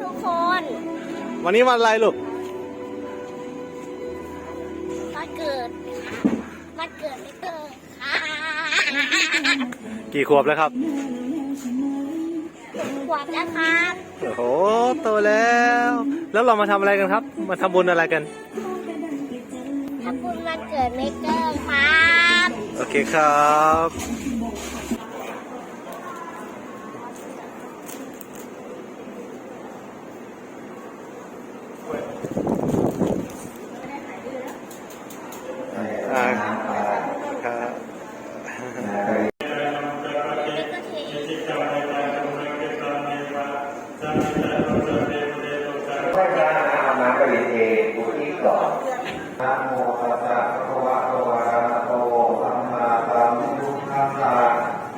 ทุกคน วันนี้วันอะไรลูกวันเกิดวันเกิดไม่เกิดค่ะกี่ขวบแล้วครับขวบแล้วครับโอ้โหโตแล้ว แล้วเรามาทำอะไรกันครับ มาทำบุญอะไรกันถ้าคุณวันเกิดไม่เกิดครับ โอเคครับ อ่าครับ นี่ก็เท พระญาณอามาปริเทอุทิศก่อนนะโมตัสสะภะคะวะโตอะระหะโตสัมมาสัมพุทธัสสะ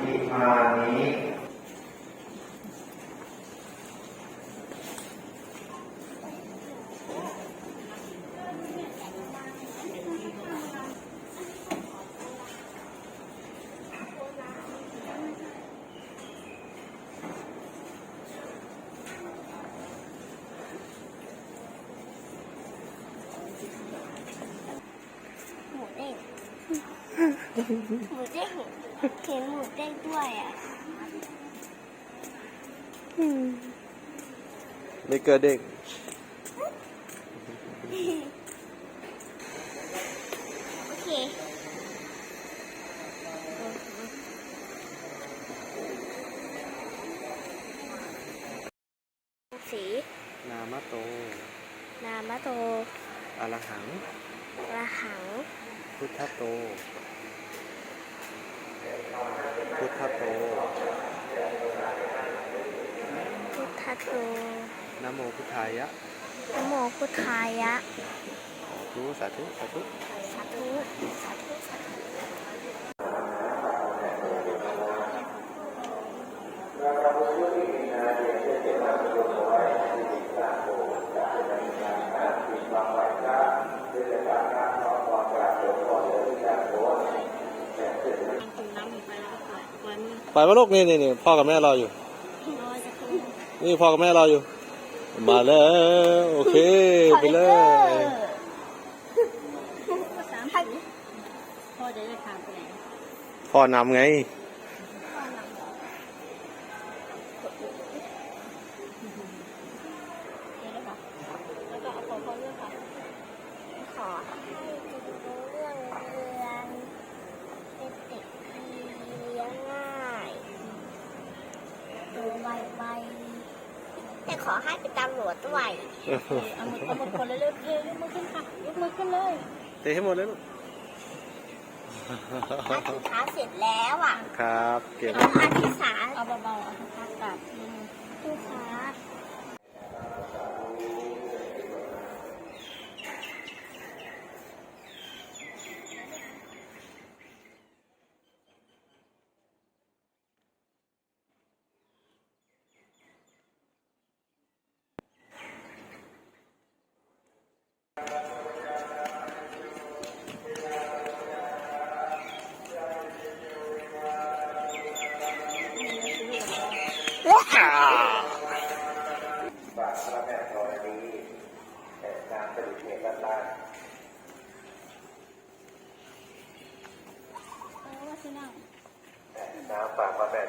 อิมา นิหมู เด้งหมูเด้งเห็นหมูเด้งด้วยอะไม่เกิดเด็กโอเคสีนามะโต นามะโตอรหังระหัง พุทธโต พุทธโตพุทธโตนะโมพุทธายะนะโมพุทธายะรู้สาธุสาธุสาธุสาธุสาธุไปมาลูกนี่นี่นี่พ่อกับแม่รออยู่ นี่พ่อกับแม่รออยู่ มาแล้ว โอเคไปเลยพ่อจะได้ทานไปไหนพ่อนำไง แล้วก็เอาของเขาด้วยค่ะขอให้รู้เรื่องเรียนเป็นเด็กดีเลี้ยงง่ายดูไวๆ แต่ขอให้เป็นตำรวจด้วยเอามือเอามือคนเร็วๆเร็วยกมือขึ้นค่ะยกมือขึ้นเลยเตะให้หมดเลยลูกถ้าถึงเท้าเสร็จแล้วอะครับ เก่งเอาผ้าที่สาเอาเบาๆเอาพักตัดมือทุกคา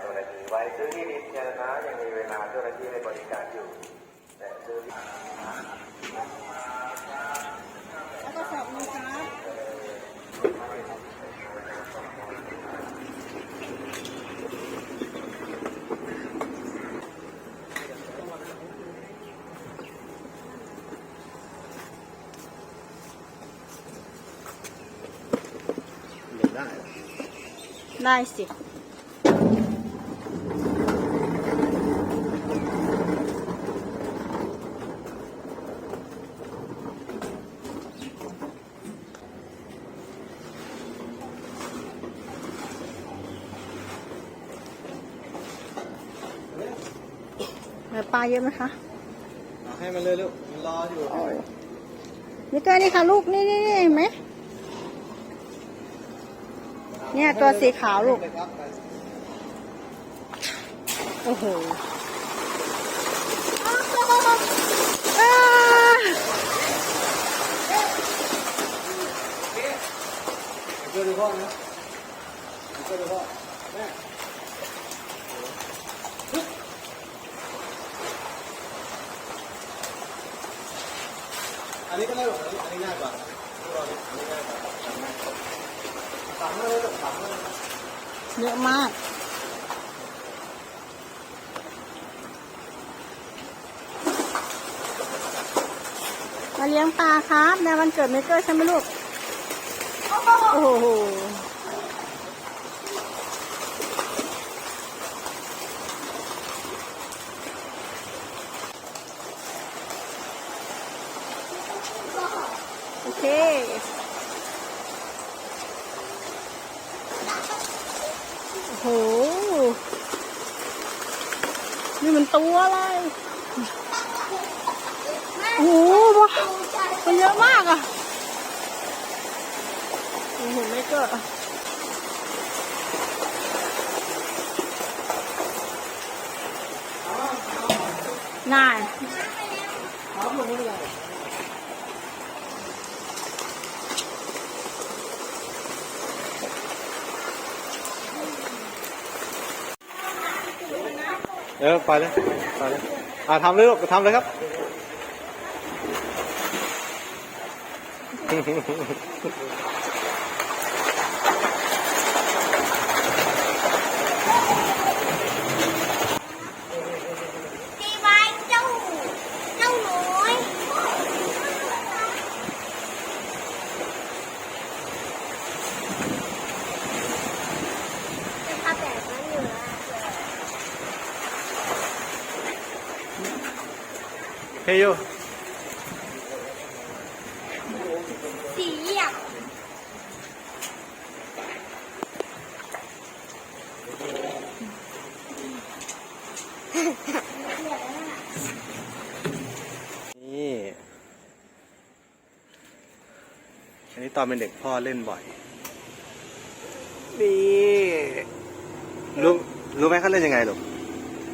ำฝากพระแม่ธรณีไว้ซื้อที่ดินยานะยังมีเวลาเจ้าหน้าที่ให้บริการอยู่ แต่ซื้อที่แล้วก็สอบมือครับเล่นได้ได้สิ เนื้อปลาเยอะไหมคะเอาให้มันเลยลูกมันรออยู่นี่ก็นี่ค่ะลูกนี่นี่นี่เห็นไหมเนี่ยตัวสีขาวลูกโอ้โหโอ้โหอ่าเพื่อนดูพ่อนะเพื่อนดูพ่อแม่อั นี้ก็ได้หรอกอันนี้ง่ายกว่าอันนี้ง่ายกว่าสามเลยสามเลยเยอะมากมาเลี้ยงปลาครับในวันเกิดเมเกอร์ใช่ไหมลูก โอ้โห โอเค โอ้โห นี่มันตัวอะไรโอ้โหมันเยอะมากอะเห็นไหไม่เกิดอะน่าย เออไปเลยไปเลยอ่าทำเลยลูกทำเลยครับ ตีไว้เจ้า เจ้าหนูเป็นภาพแบบนั้นอยู่แล้ว เฮ้ยโยสีอะนี่ อันนี้ตอนเป็นเด็กพ่อเล่นบ่อย นี่รู้รู้ไหมเขาเล่นยังไงลูก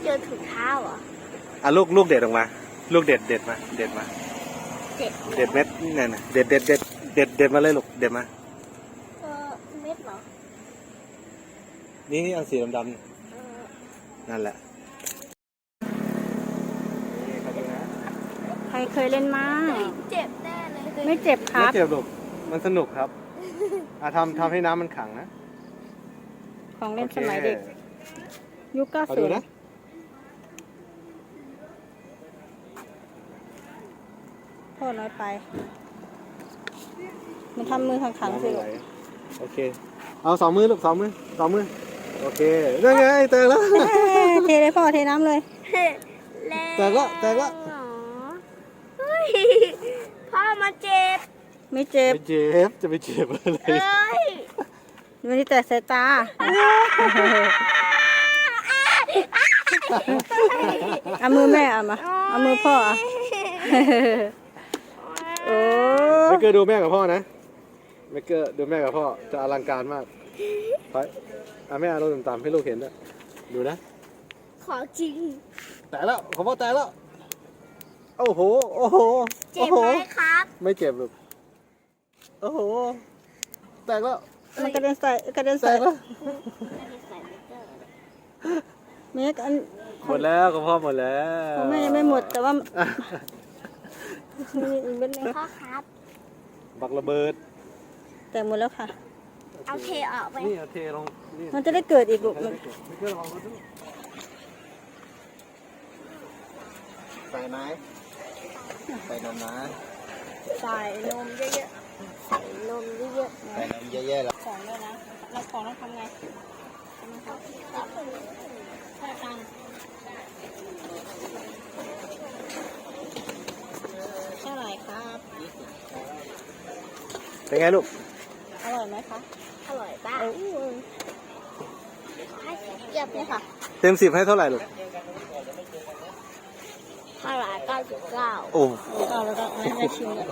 เจอถุงเท้าเหรอ อะลูกลูกเด็ดออกมา ลูกเด็ดเด็ดมา เด็ดมาเจ็บเด็ดเม็ดนี่นน่ะเด็ดเด็ดเด็ดเด็ดเด็ดมาเลยลูกเด็ดมา เออเม็ดเหรอ นี่นี่อันสีดำๆนี่เออนั่นแหละนี่เขาดูนะใครเคยเล่นม้าเจ็บแน่เลยไม่เจ็บคไม่รับเจ็บลูกมันสนุกครับอะทำทำให้น้ำมันขังนะ ของเล่นโอคสมัยเด็ก ยุคเก้าขอสิดูบนะ โท ษน้อยไป มันทำมือขังๆสิลูกโอเค เอาสองมือลูกสองมือสองมือ โอเคนั่นไงแตกแล้วเทเลยพ่อเทน้ำเลยแรงแตกละแตกละเหรอเฮ้ยพ่อมาเจ็บ ไม่เจ็บไม่เจ็บจะไปเจ็บอะไรเอ้ยมันที่แต่สายตา เอามือแม่เอามา เอามือพ่ออาโอ้ ไม่เกิดดูแม่กับพ่อนะไม่เกิดดูแม่กับพ่อจะอลังการมากไปอะแม่เอาลงต่ำๆให้ลูกเห็นด้วยดูนะ ของจริง แตกแล้วของพ่อแตกแล้วโอ้โหโอ้โหเจ็โอ้บโห ไหมครับ ไม่เจ็บลูกโอ้โห แตกแล้ว มันกระเด็นใส่กระเด็นแตใส่กแล้ว เมกอันหมดแล้วกับพ่อหมดแล้วของแม่ยังไม่หมดแต่ว่ามีอีกเม็ดนึงพ่อครับ บักระเบิด แต่หมดแล้วค่ะ เอาเทออกไปนี่เอาเทลงนี่มันจะได้เกิดอีกลูกมันไม่เกิดระวังรถด้วยใส่ไหมใส่นมนะใส่นมเยอะใส่นมเยอะใส่นมเยอะๆแล้วๆของด้วยนะเราของต้องทำไงทำไงครับใส่ตังค์เท่าไหร่ครับ เป็นไงลูก อร่อยไหมคะๆอร่อยป่ะโอ้ยให้เกียบนี่เนี่ยค่ะ เต็มสิบให้เท่าไหร่ลูกห้าร้อยเก้าสิบเก้าโอ้เอาแล้วก็ไม่ได้ชิมเลย